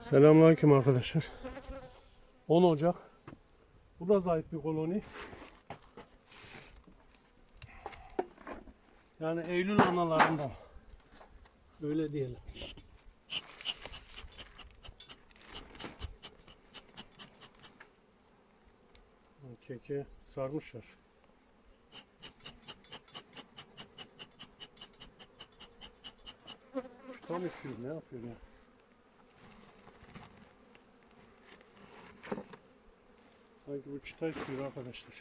Selamünaleyküm arkadaşlar. 10 Ocak. Bu da zayıf bir koloni. Yani Eylül analarında. Öyle diyelim. Keke sarmışlar. Şu tam istiyor ne yapıyor ya? Sanki bu çıta istiyor arkadaşlar.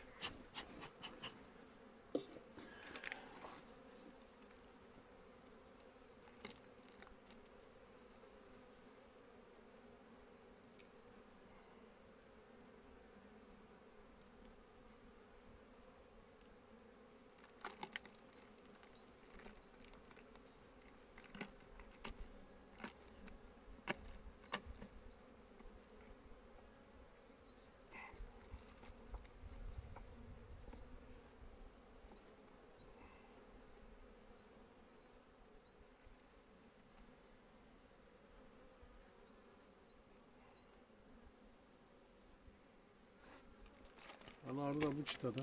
Da bu çıtada.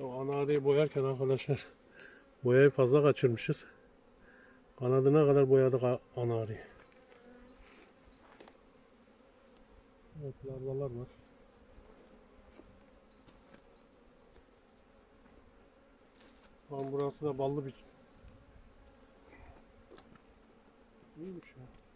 O ana boyarken arkadaşlar boyayı fazla kaçırmışız. Kanadına kadar boyadık ana arıyı. Evet larvalar var. Lan burası da ballı bir future.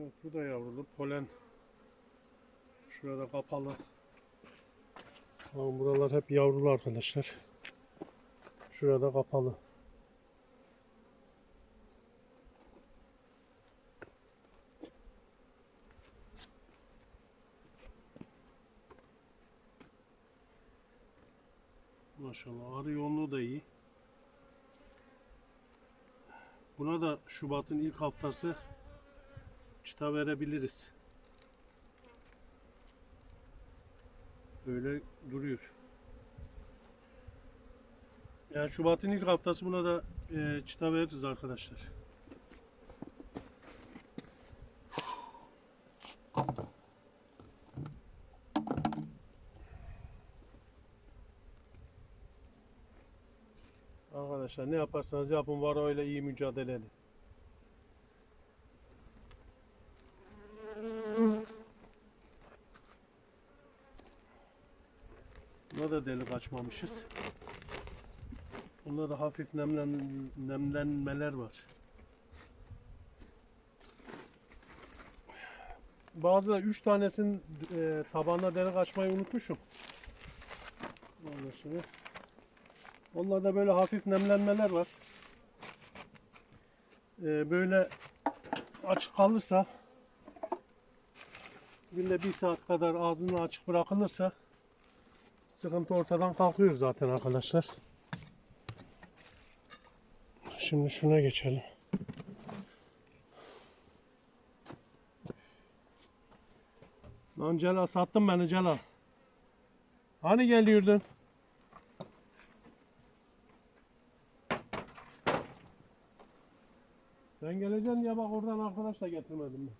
Evet, bu da yavrulu. Polen şurada kapalı. Tamam, buralar hep yavrulu arkadaşlar. Şurada kapalı. Maşallah arı yoğunluğu da iyi. Buna da Şubat'ın ilk haftası çıta verebiliriz. Böyle duruyor. Yani Şubat'ın ilk haftası buna da e, çıta veririz arkadaşlar. Arkadaşlar ne yaparsanız yapın var öyle iyi mücadele edin. Buna da delik açmamışız. Bunda da hafif nemlen, nemlenmeler var. Bazı üç tanesinin e, tabağına delik açmayı unutmuşum. Sonra. Onlarda böyle hafif nemlenmeler var. E, böyle açık kalırsa günde bir saat kadar ağzını açık bırakılırsa sıkıntı ortadan kalkıyor zaten arkadaşlar. Şimdi şuna geçelim. Lan Celal sattın beni Celal. Hani geliyordun? Sen geleceksin ya bak oradan arkadaş da getirmedim mi?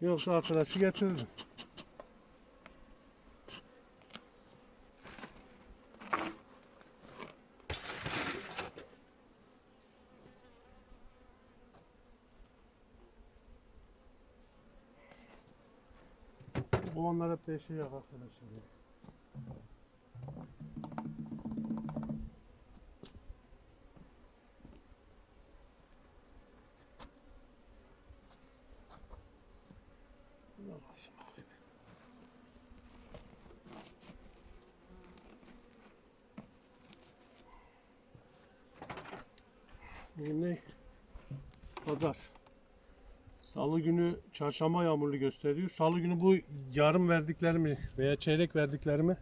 Yoksa arkadaşı getirdim. Bu onlar hep değişiyor arkadaşlar. ya. Bakayım? Bugün ne? Pazar. Salı günü çarşamba yağmurlu gösteriyor. Salı günü bu yarım verdiklerimi veya çeyrek verdiklerimi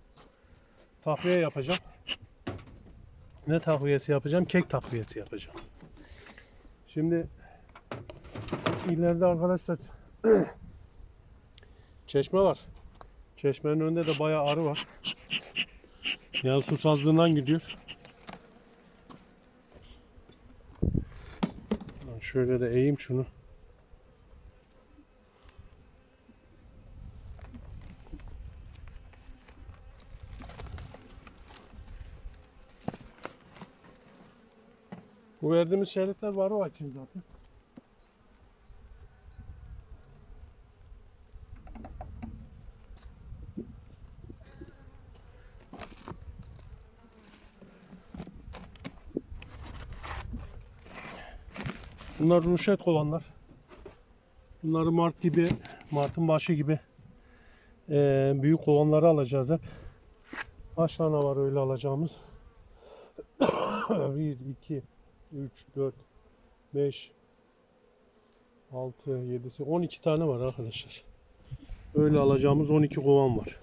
takviye yapacağım. Ne takviyesi yapacağım? Kek takviyesi yapacağım. Şimdi ileride arkadaşlar çeşme var. Çeşmenin önünde de bayağı arı var. Yani susazlığından gidiyor. Şöyle de eğeyim şunu. Bu verdiğimiz şeritler var o açın zaten. Bunlar ruşet kovanlar. Bunları Mart gibi, Mart'ın başı gibi eee, büyük kovanları alacağız hep. Kaç var öyle alacağımız? 1, 2, 3, 4, 5, 6, 7, 12 tane var arkadaşlar. Öyle alacağımız 12 kovan var.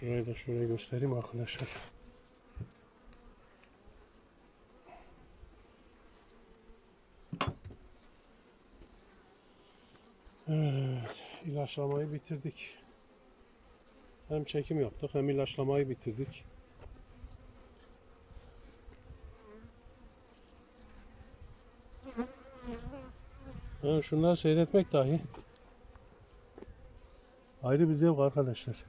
Şurayı da şuraya göstereyim arkadaşlar. Evet, ilaçlamayı bitirdik. Hem çekim yaptık hem ilaçlamayı bitirdik. Ha, şunları seyretmek dahi ayrı bir zevk arkadaşlar.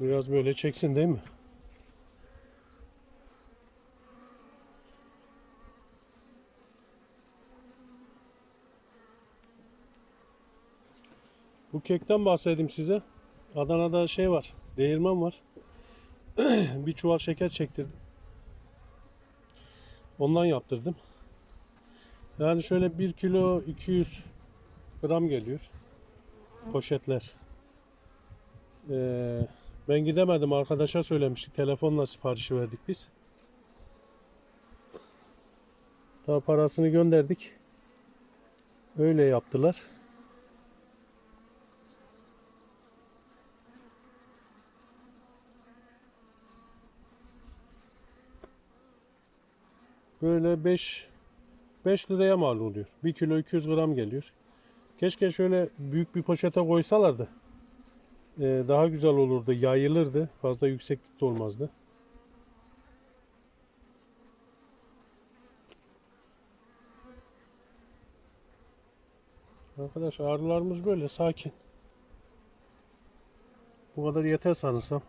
Biraz böyle çeksin değil mi? Bu kekten bahsedeyim size. Adana'da şey var, değirmen var. bir çuval şeker çektirdim. Ondan yaptırdım. Yani şöyle 1 kilo 200 gram geliyor. Poşetler. Ee, ben gidemedim arkadaşa söylemiştik. Telefonla siparişi verdik biz. Daha parasını gönderdik. Öyle yaptılar. Böyle 5 5 liraya mal oluyor. 1 kilo 200 gram geliyor. Keşke şöyle büyük bir poşete koysalardı. Ee, daha güzel olurdu, yayılırdı. Fazla yükseklikte olmazdı. Arkadaş ağrılarımız böyle sakin. Bu kadar yeter sanırsam.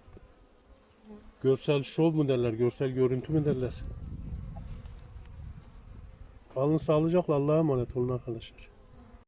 Görsel şov mu derler, görsel görüntü mü derler. Kalın sağlıcakla Allah'a emanet olun arkadaşlar.